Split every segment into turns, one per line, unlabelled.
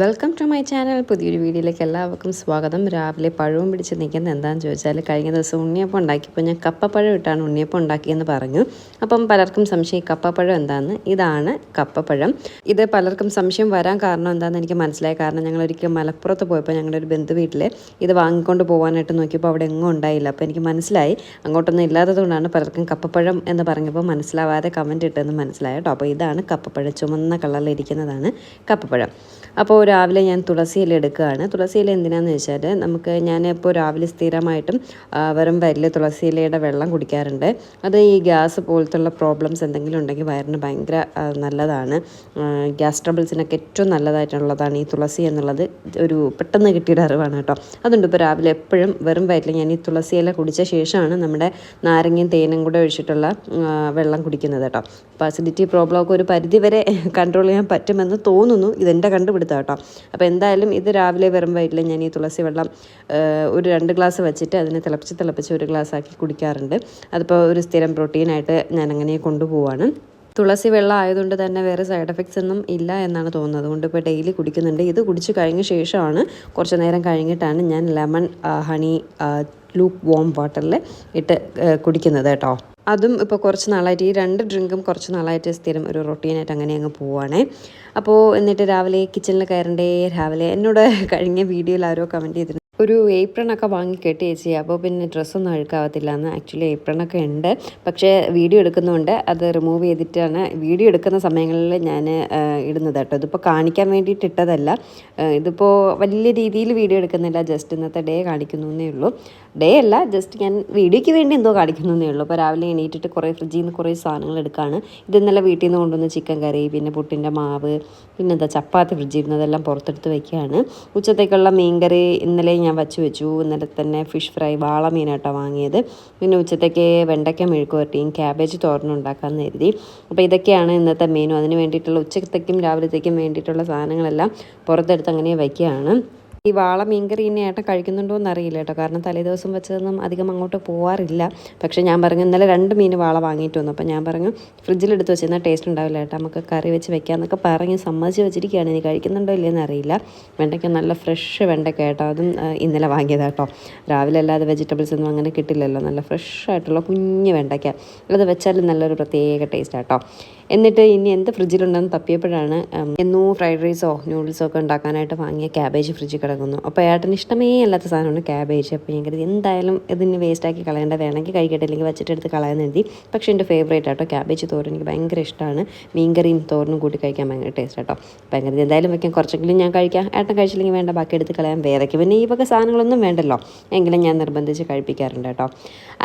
Welcome to my channel പുതിയൊരു വീഡിയോയിലേക്ക് എല്ലാവർക്കും സ്വാഗതം. രാവിലെ പഴവും പിടിച്ച് നിൽക്കുന്നത് എന്താണെന്ന് ചോദിച്ചാൽ കഴിഞ്ഞ ദിവസം ഉണ്ണിയപ്പം ഉണ്ടാക്കിയപ്പോൾ ഞാൻ കപ്പപ്പഴം ഇട്ടാണ് ഉണ്ണിയപ്പം ഉണ്ടാക്കിയെന്ന് പറഞ്ഞു. അപ്പം പലർക്കും സംശയം കപ്പപ്പഴം എന്താണെന്ന് ഇതാണ് കപ്പപ്പഴം. ഇത് പലർക്കും സംശയം വരാൻ കാരണം എന്താണെന്ന് എനിക്ക് മനസ്സിലായി കാരണം ഞങ്ങൾ ഒരിക്കൽ മലപ്പുറത്ത് പോയപ്പോൾ ഞങ്ങളുടെ ഒരു ബന്ധു വീട്ടിൽ ഇത് വാങ്ങിക്കൊണ്ട് പോകാനായിട്ട് നോക്കിയപ്പോൾ അവിടെ എങ്ങും ഉണ്ടായില്ല. അപ്പോൾ എനിക്ക് മനസ്സിലായി. അങ്ങോട്ടൊന്നും ഇല്ലാത്തതുകൊണ്ടാണ് പലർക്കും കപ്പപ്പഴം എന്ന് പറഞ്ഞപ്പോൾ മനസ്സിലാവാതെ കമന്റ് ഇട്ടെന്ന് മനസ്സിലായി കേട്ടോ. അപ്പോൾ ഇതാണ് കപ്പപ്പഴം. ചുമന്ന കളറിലിരിക്കുന്നതാണ് കപ്പപ്പഴം. അപ്പോൾ രാവിലെ ഞാൻ തുളസിയില എടുക്കുകയാണ്. തുളസിയില എന്തിനാന്ന് വെച്ചാൽ നമുക്ക് ഞാൻ ഇപ്പോൾ രാവിലെ സ്ഥിരമായിട്ടും വെറും വരിൽ തുളസിയിലയുടെ വെള്ളം കുടിക്കാറുണ്ട്. അത് ഈ ഗ്യാസ് പോലത്തുള്ള പ്രോബ്ലംസ് എന്തെങ്കിലും ഉണ്ടെങ്കിൽ വയറിന് ഭയങ്കര നല്ലതാണ്. ഗ്യാസ് ട്രബിൾസിനൊക്കെ ഏറ്റവും നല്ലതായിട്ടുള്ളതാണ് ഈ തുളസി എന്നുള്ളത്. ഒരു പെട്ടെന്ന് കിട്ടിയൊരു അറിവാണ് കേട്ടോ. അതുകൊണ്ട് ഇപ്പോൾ രാവിലെ എപ്പോഴും വെറും വയറ്റിൽ ഞാൻ ഈ തുളസിയില കുടിച്ച ശേഷമാണ് നമ്മുടെ നാരങ്ങയും തേനും കൂടെ ഒഴിച്ചിട്ടുള്ള വെള്ളം കുടിക്കുന്നത് കേട്ടോ. അപ്പോൾ അസിഡിറ്റി പ്രോബ്ലം ഒക്കെ ഒരു പരിധി വരെ കൺട്രോൾ ചെയ്യാൻ പറ്റുമെന്ന് തോന്നുന്നു. ഇതെന്റെ കണ്ടുപിടുത്തം കേട്ടോ. അപ്പോൾ എന്തായാലും ഇത് രാവിലെ വെറും വയറ്റിൽ ഞാൻ ഈ തുളസി വെള്ളം ഒരു രണ്ട് ഗ്ലാസ് വെച്ചിട്ട് അതിനെ തിളപ്പിച്ച് തിളപ്പിച്ച് ഒരു ഗ്ലാസ് ആക്കി കുടിക്കാറുണ്ട്. അതിപ്പോൾ ഒരു സ്ഥിരം പ്രോട്ടീനായിട്ട് ഞാൻ അങ്ങനെ കൊണ്ടുപോവാണ്. തുളസി വെള്ളം ആയതുകൊണ്ട് തന്നെ വേറെ സൈഡ് എഫക്ട്സ് ഒന്നും ഇല്ല എന്നാണ് തോന്നുന്നത്. അതുകൊണ്ട് ഇപ്പോൾ ഡെയിലി കുടിക്കുന്നുണ്ട്. ഇത് കുടിച്ച് കഴിഞ്ഞ ശേഷമാണ് കുറച്ച് നേരം കഴിഞ്ഞിട്ടാണ് ഞാൻ ലെമൺ ഹണി ലൂക്ക് വോം വാട്ടറിൽ ഇട്ട് കുടിക്കുന്നത് കേട്ടോ. അതും ഇപ്പോൾ കുറച്ച് നാളായിട്ട് ഈ രണ്ട് ഡ്രിങ്കും കുറച്ച് നാളായിട്ട് സ്ഥിരം ഒരു റൊട്ടീനായിട്ട് അങ്ങനെ അങ്ങ് പോവുകയാണേ അപ്പോൾ എന്നിട്ട് രാവിലെ കിച്ചണിൽ കയറണ്ടേ രാവിലെ എന്നോട് കഴിഞ്ഞ വീഡിയോയിൽ ആരോ കമന്റ് ചെയ്തിരുന്നു. ഒരു ഏപ്രൺ ഒക്കെ വാങ്ങി കെട്ടി ചേച്ചി. അപ്പോൾ പിന്നെ ഡ്രസ്സൊന്നും അഴുക്കാവത്തില്ല എന്ന് ആക്ച്വലി ഏപ്രൺ ഒക്കെ ഉണ്ട്. പക്ഷേ വീഡിയോ എടുക്കുന്നതുകൊണ്ട് അത് റിമൂവ് ചെയ്തിട്ടാണ് വീഡിയോ എടുക്കുന്ന സമയങ്ങളിൽ ഞാൻ ഇടുന്നത് കേട്ടോ. ഇതിപ്പോൾ കാണിക്കാൻ വേണ്ടിയിട്ട് ഇട്ടതല്ല. ഇതിപ്പോൾ വലിയ രീതിയിൽ വീഡിയോ എടുക്കുന്നില്ല. ജസ്റ്റ് ഇന്നത്തെ ഡേ കാണിക്കുന്നു എന്നേ ഉള്ളൂ. ഡേ അല്ല ജസ്റ്റ് ഞാൻ വീഡിയോയ്ക്ക് വേണ്ടി എന്തോ കാണിക്കുന്നു എന്നേ ഉള്ളൂ. അപ്പോൾ രാവിലെ എണീറ്റിട്ട് കുറേ ഫ്രിഡ്ജിൽ നിന്ന് കുറേ സാധനങ്ങൾ എടുക്കുകയാണ് ഇത് ഇന്നലെ വീട്ടിൽ നിന്ന് കൊണ്ടുവന്ന് ചിക്കൻ കറി പിന്നെ പുട്ടിന്റെ മാവ് പിന്നെന്താ ചപ്പാത്തി ഫ്രിഡ്ജിൽ ഇരുന്നതെല്ലാം പുറത്തെടുത്ത് വയ്ക്കുകയാണ് ഉച്ചത്തേക്കുള്ള മീൻ കറി ഇന്നലെ ഞാൻ വച്ച് വെച്ചു. ഇന്നലെ തന്നെ ഫിഷ് ഫ്രൈ വാള മീനാട്ടോ വാങ്ങിയത്. പിന്നെ ഉച്ചത്തേക്ക് വെണ്ടയ്ക്ക മെഴുക്ക് വരട്ടിയും ക്യാബേജ് തോരനും ഉണ്ടാക്കാമെന്ന് കരുതി. അപ്പോൾ ഇതൊക്കെയാണ് ഇന്നത്തെ മെനു അതിന് വേണ്ടിയിട്ടുള്ള ഉച്ചത്തേക്കും രാവിലത്തേക്കും വേണ്ടിയിട്ടുള്ള സാധനങ്ങളെല്ലാം പുറത്തെടുത്ത് അങ്ങനെ വയ്ക്കുകയാണ്. ഈ വാള മീൻകറി ഇനി ഏട്ടൻ കഴിക്കുന്നുണ്ടോ എന്ന് അറിയില്ല കേട്ടോ. കാരണം തലേദിവസം വെച്ചതൊന്നും അധികം അങ്ങോട്ട് പോവാറില്ല. പക്ഷേ ഞാൻ പറഞ്ഞു ഇന്നലെ രണ്ട് മീൻ വാള വാങ്ങിയിട്ട് വന്നു. അപ്പോൾ ഞാൻ പറഞ്ഞു ഫ്രിഡ്ജിലെടുത്ത് വെച്ച് എന്നാൽ ടേസ്റ്റ് ഉണ്ടാവില്ല ഏട്ടാ നമുക്ക് കറി വെച്ച് വെക്കാമെന്നൊക്കെ പറഞ്ഞ് സമ്മതിച്ച് വെച്ചിരിക്കുകയാണ്. ഇനി കഴിക്കുന്നുണ്ടോ ഇല്ലയെന്ന് അറിയില്ല. വെണ്ടയ്ക്ക നല്ല ഫ്രഷ് വെണ്ടയ്ക്ക കേട്ടോ. അതും ഇന്നലെ വാങ്ങിയത് കേട്ടോ. രാവിലെ അല്ലാതെ വെജിറ്റബിൾസ് ഒന്നും അങ്ങനെ കിട്ടില്ലല്ലോ. നല്ല ഫ്രഷ് ആയിട്ടുള്ള കുഞ്ഞ് വെണ്ടയ്ക്ക. അത് വെച്ചാലും നല്ലൊരു പ്രത്യേക ടേസ്റ്റ് കേട്ടോ. എന്നിട്ട് ഇനി എന്ത് ഫ്രിഡ്ജിലുണ്ടെന്ന് തപ്പിയപ്പോഴാണ് എന്നോ ഫ്രൈഡ് റൈസോ നൂഡിൽസോ ഒക്കെ ഉണ്ടാക്കാനായിട്ട് വാങ്ങിയ ക്യാബേജ് ഫ്രിഡ്ജിൽ കിടക്കുന്നു. അപ്പോൾ ഏട്ടന് ഇഷ്ടമേ അല്ലാത്ത സാധനമാണ് ക്യാബേജ് അപ്പോൾ ഞാൻ കരുതി എന്തായാലും ഇതിന് വേസ്റ്റാക്കി കളയേണ്ട വേണമെങ്കിൽ കഴിക്കട്ടെ അല്ലെങ്കിൽ വെച്ചിട്ടെടുത്ത് കളയാൻ എഴുതി പക്ഷേ എന്റെ ഫേവറേറ്റ് ആട്ടോ ക്യാബേജ് തോരൻ എനിക്ക് ഭയങ്കര ഇഷ്ടമാണ്. മീൻകറിയും തോരനും കൂട്ടി കഴിക്കാൻ ഭയങ്കര ടേസ്റ്റ് ആട്ടോ. ഭയങ്കര എന്തായാലും വെക്കാൻ കുറച്ചെങ്കിലും ഞാൻ കഴിക്കാം. ഏട്ടൻ കഴിച്ചില്ലെങ്കിൽ വേണ്ട ബാക്കി എടുത്ത് കളയാൻ വേറെക്ക് പിന്നെ ഈ വക സാധനങ്ങളൊന്നും വേണ്ടല്ലോ. എങ്കിലും ഞാൻ നിർബന്ധിച്ച് കഴിപ്പിക്കാറുണ്ട് കേട്ടോ.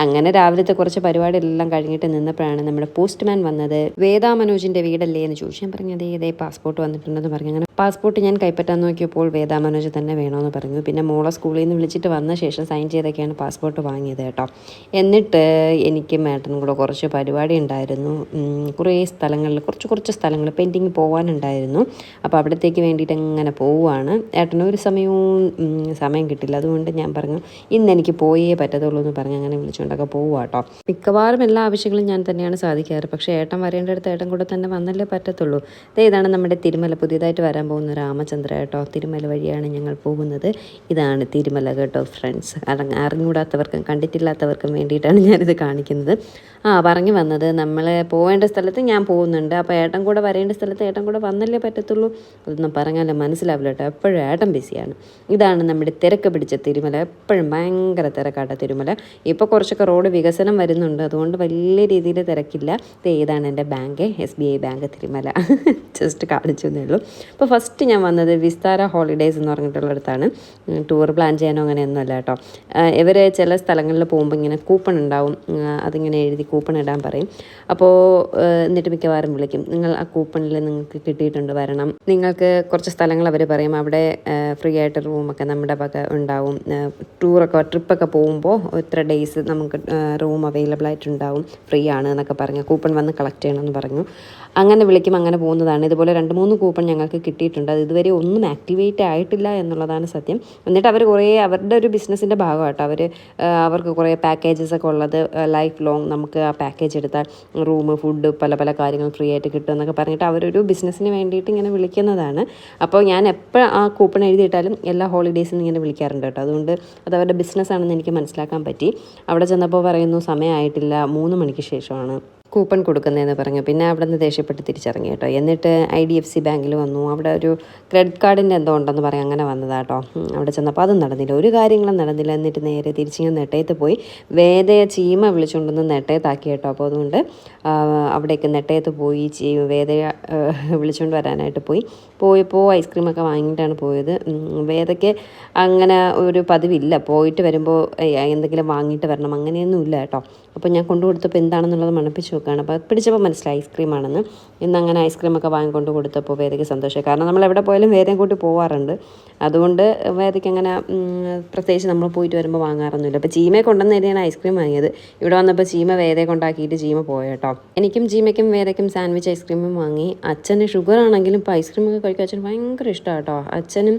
അങ്ങനെ രാവിലത്തെ കുറച്ച് പരിപാടിയെല്ലാം കഴിഞ്ഞിട്ട് നിന്നപ്പോഴാണ് നമ്മുടെ പോസ്റ്റ്മാൻ വന്നത്. വേദാ മനോജിന്റെ വീടല്ലേ എന്ന് ചോദിച്ചു. ഞാൻ പറഞ്ഞു അതേ ഇതേ പാസ്പോർട്ട് വന്നിട്ടുണ്ടെന്ന് പറഞ്ഞു. അങ്ങനെ പാസ്പോർട്ട് ഞാൻ കൈപ്പറ്റാൻ നോക്കിയപ്പോൾ വേദാ മനോജ് തന്നെ വേണമെന്ന് പറഞ്ഞു. പിന്നെ മോളെ സ്കൂളിൽ നിന്ന് വിളിച്ചിട്ട് വന്ന ശേഷം സൈൻ ചെയ്തൊക്കെയാണ് പാസ്പോർട്ട് വാങ്ങിയത് കേട്ടോ. എന്നിട്ട് എനിക്ക് മേട്ടനും കൂടെ കുറച്ച് പരിപാടി ഉണ്ടായിരുന്നു. കുറേ സ്ഥലങ്ങളിൽ കുറച്ച് കുറച്ച് സ്ഥലങ്ങൾ പെയിന്റിങ് പോകാനുണ്ടായിരുന്നു അപ്പോൾ അവിടത്തേക്ക് വേണ്ടിയിട്ട് അങ്ങനെ പോവുകയാണ്. ഏട്ടന് ഒരു സമയവും സമയം കിട്ടില്ല. അതുകൊണ്ട് ഞാൻ പറഞ്ഞു ഇന്ന് എനിക്ക് പോയേ പറ്റത്തുള്ളൂ എന്ന് പറഞ്ഞ് അങ്ങനെ വിളിച്ചുകൊണ്ടൊക്കെ പോവുക കേട്ടോ. മിക്കവാറും എല്ലാ ആവശ്യങ്ങളും ഞാൻ തന്നെയാണ് സാധിക്കാറ്. പക്ഷേ ഏട്ടൻ വരേണ്ടടുത്ത് ഏട്ടൻ കൂടെ തന്നെ വന്നല്ലേ പറ്റത്തുള്ളൂ. ഇതാണ് നമ്മുടെ തിരുമല. പുതിയതായിട്ട് വരാൻ പോകുന്ന രാമചന്ദ്ര കേട്ടോ. തിരുമല വഴിയാണ് ഞങ്ങൾ പോകുന്നത്. ഇതാണ് തിരുമല കേട്ടോ ഫ്രണ്ട്സ് അറിഞ്ഞുകൂടാത്തവർക്കും കണ്ടിട്ടില്ലാത്തവർക്കും വേണ്ടിയിട്ടാണ് ഞാനിത് കാണിക്കുന്നത്. ആ പറഞ്ഞു വന്നത് നമ്മൾ പോവേണ്ട സ്ഥലത്ത് ഞാൻ പോകുന്നുണ്ട്. അപ്പോൾ ഏട്ടൻ കൂടെ വരേണ്ട സ്ഥലത്ത് ഏട്ടൻ കൂടെ വന്നല്ലേ പറ്റത്തുള്ളൂ? അതൊന്നും പറഞ്ഞാലേ മനസ്സിലാവില്ല കേട്ടോ. എപ്പോഴും ഏട്ടൻ ബിസിയാണ്. ഇതാണ് നമ്മുടെ തിരക്ക് പിടിച്ച തിരുമല. എപ്പോഴും ഭയങ്കര തിരക്കാട്ട തിരുമല. ഇപ്പോൾ കുറച്ചൊക്കെ റോഡ് വികസനം വരുന്നുണ്ട്. അതുകൊണ്ട് വലിയ രീതിയിൽ തിരക്കില്ല. ഇതാണ് എന്റെ bank S B I bank Thirumala. Just കാണിച്ചു എന്നേ ഉള്ളൂ. അപ്പോൾ ഫസ്റ്റ് ഞാൻ വന്നത് വിസ്താര ഹോളിഡേയ്സ് എന്ന് പറഞ്ഞിട്ടുള്ളിടത്താണ്. ടൂർ പ്ലാൻ ചെയ്യാനോ അങ്ങനെയൊന്നും അല്ല കേട്ടോ ഇവർ ചില സ്ഥലങ്ങളിൽ പോകുമ്പോൾ ഇങ്ങനെ കൂപ്പൺ ഉണ്ടാവും. അതിങ്ങനെ എഴുതി കൂപ്പൺ ഇടാൻ പറയും. അപ്പോൾ എന്നിട്ട് മിക്കവാറും വിളിക്കും. നിങ്ങൾ ആ കൂപ്പണിൽ നിങ്ങൾക്ക് കിട്ടിയിട്ടുണ്ട് വരണം. നിങ്ങൾക്ക് കുറച്ച് സ്ഥലങ്ങൾ അവർ പറയും. അവിടെ ഫ്രീ ആയിട്ട് റൂമൊക്കെ നമ്മുടെ വക ഉണ്ടാവും. ടൂറൊക്കെ ട്രിപ്പൊക്കെ പോകുമ്പോൾ ഇത്ര ഡേയ്സ് നമുക്ക് റൂം അവൈലബിൾ ആയിട്ടുണ്ടാവും. ഫ്രീ ആണ് എന്നൊക്കെ പറഞ്ഞു കൂപ്പൺ വന്ന് കളക്ട് ചെയ്യണമെന്ന് പറഞ്ഞു. അങ്ങനെ വിളിക്കും അങ്ങനെ പോകുന്നതാണ്. ഇതുപോലെ രണ്ട് മൂന്ന് കൂപ്പൺ ഞങ്ങൾക്ക് കിട്ടി കിട്ടിയിട്ടുണ്ട് അത് ഇതുവരെ ഒന്നും ആക്ടിവേറ്റ് ആയിട്ടില്ല എന്നുള്ളതാണ് സത്യം. എന്നിട്ട് അവർ കുറേ അവരുടെ ഒരു ബിസിനസ്സിന്റെ ഭാഗമായിട്ടോ അവർ അവർക്ക് കുറേ പാക്കേജസ് ഒക്കെ ഉള്ളത് ലൈഫ് ലോങ് നമുക്ക് ആ പാക്കേജ് എടുത്താൽ റൂം ഫുഡ് പല പല കാര്യങ്ങൾ ഫ്രീ ആയിട്ട് കിട്ടും എന്നൊക്കെ പറഞ്ഞിട്ട് അവരൊരു ബിസിനസ്സിന് വേണ്ടിയിട്ട് ഇങ്ങനെ വിളിക്കുന്നതാണ്. അപ്പോൾ ഞാൻ എപ്പോൾ ആ കൂപ്പൺ എഴുതിയിട്ടാലും എല്ലാ ഹോളിഡേയ്സിനും ഇങ്ങനെ വിളിക്കാറുണ്ട് കേട്ടോ. അതുകൊണ്ട് അത് അവരുടെ ബിസിനസ്സാണെന്ന് എനിക്ക് മനസ്സിലാക്കാൻ പറ്റി. അവിടെ ചെന്നപ്പോൾ പറയുന്നു സമയമായിട്ടില്ല. മൂന്ന് മണിക്ക് ശേഷമാണ്. കൂപ്പൺ കൊടുക്കുന്നതെന്ന് പറഞ്ഞു. പിന്നെ അവിടെ നിന്ന് ദേഷ്യപ്പെട്ട് തിരിച്ചിറങ്ങി കേട്ടോ. എന്നിട്ട് ഐ ഡി എഫ് സി ബാങ്കിൽ വന്നു. അവിടെ ഒരു ക്രെഡിറ്റ് കാർഡിന്റെ എന്തോ ഉണ്ടെന്ന് പറയാം. അങ്ങനെ വന്നതാ കേട്ടോ. അവിടെ ചെന്നപ്പോൾ അതും നടന്നില്ല. ഒരു കാര്യങ്ങളും നടന്നില്ല. എന്നിട്ട് നേരെ തിരിച്ചിങ്ങനെ നെട്ടയത്ത് പോയി. വേദയെ ചീമ വിളിച്ചുകൊണ്ടൊന്ന് നെട്ടയത്താക്കി കേട്ടോ. അപ്പോൾ അതുകൊണ്ട് അവിടേക്ക് നെട്ടയത്ത് പോയി ചീ വേദയ വിളിച്ചുകൊണ്ട് വരാനായിട്ട് പോയി. പോയപ്പോൾ ഐസ്ക്രീമൊക്കെ വാങ്ങിയിട്ടാണ് പോയത്. വേദയ്ക്ക് അങ്ങനെ ഒരു പതിവില്ല. പോയിട്ട് വരുമ്പോൾ എന്തെങ്കിലും വാങ്ങിയിട്ട് വരണം. അങ്ങനെയൊന്നും ഇല്ല കേട്ടോ. അപ്പോൾ ഞാൻ കൊണ്ടു കൊടുത്തപ്പോൾ എന്താണെന്നുള്ളത് മണപ്പിച്ച് നോക്കുകയാണ് അപ്പോൾ പിടിച്ചപ്പോൾ മനസ്സിലായി ഐസ്ക്രീമാണെന്ന്. ഇന്ന് അങ്ങനെ ഐസ്ക്രീമൊക്കെ വാങ്ങിക്കൊണ്ട് കൊടുത്തപ്പോൾ വേദയ്ക്ക് സന്തോഷമായി. കാരണം നമ്മൾ എവിടെ പോയാലും വേദം കൂട്ടി പോവാറുണ്ട്. അതുകൊണ്ട് വേദയ്ക്ക് അങ്ങനെ പ്രത്യേകിച്ച് നമ്മൾ പോയിട്ട് വരുമ്പോൾ വാങ്ങാറൊന്നുമില്ല. അപ്പോൾ ചീമയെ കൊണ്ടുവന്ന് തന്നെയാണ് ഐസ്ക്രീം വാങ്ങിയത്. ഇവിടെ വന്നപ്പോൾ ചീമ വേദയെ കൊണ്ടാക്കിയിട്ട് ചീമ പോയ കേട്ടോ. എനിക്കും ചീമയ്ക്കും വേദയ്ക്കും സാൻഡ്വിച്ച് ഐസ്ക്രീമും വാങ്ങി. അച്ഛന് ഷുഗർ ആണെങ്കിലും ഇപ്പോൾ ഐസ്ക്രീമൊക്കെ കഴിക്കാൻ അച്ഛന് ഭയങ്കര ഇഷ്ടമാണ് കേട്ടോ. അച്ഛനും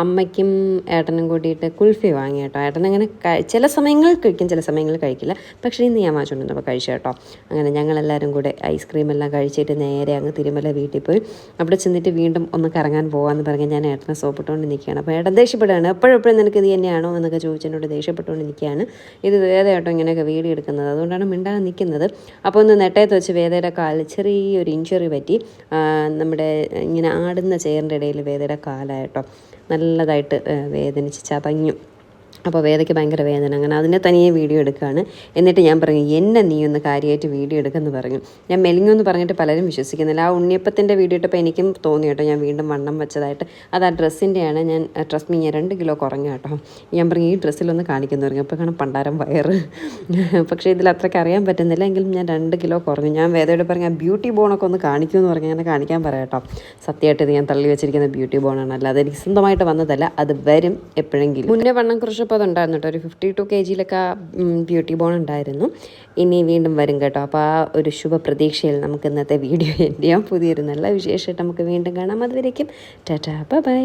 അമ്മയ്ക്കും ഏട്ടനും കൂടിയിട്ട് കുൽഫി വാങ്ങി കേട്ടോ. ഏട്ടൻ അങ്ങനെ ചില സമയങ്ങളിൽ കഴിക്കും ചില സമയങ്ങളിൽ കഴിക്കില്ല. പക്ഷേ ഇന്ന് ഞാൻ വാങ്ങിച്ചുകൊണ്ടിരുന്നപ്പോൾ കഴിച്ചു കേട്ടോ. അങ്ങനെ ഞങ്ങളെല്ലാവരും കൂടെ ഐസ്ക്രീം എല്ലാം കഴിച്ചിട്ട് നേരെ അങ്ങ് തിരുമല വീട്ടിൽ പോയി. അവിടെ ചെന്നിട്ട് വീണ്ടും ഒന്ന് കറങ്ങാൻ പോകാമെന്ന് പറഞ്ഞ് ഞാൻ ഏട്ടനെ സോപ്പിട്ടുകൊണ്ട് നിൽക്കുകയാണ്. അപ്പോൾ ഏട്ടൻ ദേഷ്യപ്പെടുകയാണ്. എപ്പോഴും എപ്പോഴും നിനക്ക് ഇത് തന്നെയാണോ എന്നൊക്കെ ചോദിച്ചതിനോട് ദേഷ്യപ്പെട്ടുകൊണ്ട് നിൽക്കുകയാണ്. ഇത് വേദ കേട്ടോ ഇങ്ങനെയൊക്കെ വീഡിയോ എടുക്കുന്നത്. അതുകൊണ്ടാണ് മിണ്ടാതെ നിൽക്കുന്നത്. അപ്പോൾ ഒന്ന് നെട്ടയത്ത് വെച്ച് വേദയുടെ കാലിൽ ചെറിയൊരു ഇഞ്ചുറി പറ്റി. നമ്മുടെ ഇങ്ങനെ ആടുന്ന ചെയറിന്റെ ഇടയിൽ വേദയുടെ കാലായിട്ടോ നല്ലതായിട്ട് വേദനിച്ച് ചതഞ്ഞു. അപ്പോൾ വേദയ്ക്ക് ഭയങ്കര വേദന. അങ്ങനെ അതിനെ തനിയെ വീഡിയോ എടുക്കുകയാണ്. എന്നിട്ട് ഞാൻ പറഞ്ഞു എന്നെ നീ ഒന്ന് കാര്യമായിട്ട് വീഡിയോ എടുക്കുമെന്ന് പറഞ്ഞു. ഞാൻ മെലിങ്ങുമെന്ന് പറഞ്ഞിട്ട് പലരും വിശ്വസിക്കുന്നില്ല. ആ ഉണ്ണിയപ്പത്തിന്റെ വീഡിയോ ഇട്ടപ്പോൾ എനിക്കും തോന്നി കേട്ടോ ഞാൻ വീണ്ടും വണ്ണം വെച്ചതായിട്ട്. അത് ആ ഡ്രസ്സിന്റെയാണ്. ഞാൻ ഡ്രസ് മീ ഞാൻ രണ്ട് കിലോ കുറഞ്ഞു കേട്ടോ. ഞാൻ പറഞ്ഞു ഈ ഡ്രസ്സിലൊന്ന് കാണിക്കുന്നു പറഞ്ഞു. അപ്പോൾ കാണാം പണ്ടാരം വയറ്. പക്ഷേ ഇതിൽ അത്രയ്ക്ക് അറിയാൻ പറ്റുന്നില്ല. എങ്കിലും ഞാൻ രണ്ട് കിലോ കുറഞ്ഞു. ഞാൻ വേദയോട് പറഞ്ഞു ആ ബ്യൂട്ടി ബോണൊക്കെ ഒന്ന് കാണിക്കുമെന്ന് പറഞ്ഞു. അങ്ങനെ കാണിക്കാൻ പറയാം കേട്ടോ. സത്യമായിട്ട് ഇത് ഞാൻ തള്ളി വെച്ചിരിക്കുന്ന ബ്യൂട്ടി ബോണാണ് അല്ലാതെ എനിക്ക് സ്വന്തമായിട്ട് വന്നതല്ല. അത് വരും എപ്പോഴെങ്കിലും. മുന്നേ വണ്ണം കുറച്ചപ്പോൾ അതുണ്ടായിരുന്നു കേട്ടോ. ഒരു ഫിഫ്റ്റി ടു കെ ജിയിലൊക്കെ ബ്യൂട്ടി ബോൺ ഉണ്ടായിരുന്നു. ഇനി വീണ്ടും വരും കേട്ടോ. അപ്പോൾ ആ ഒരു ശുഭ പ്രതീക്ഷയിൽ നമുക്ക് ഇന്നത്തെ വീഡിയോ എന്റെ ചെയ്യാം. പുതിയൊരു നല്ല വിശേഷമായിട്ട് നമുക്ക് വീണ്ടും കാണാം. അതുവരേക്കും ടാറ്റാ ബൈ.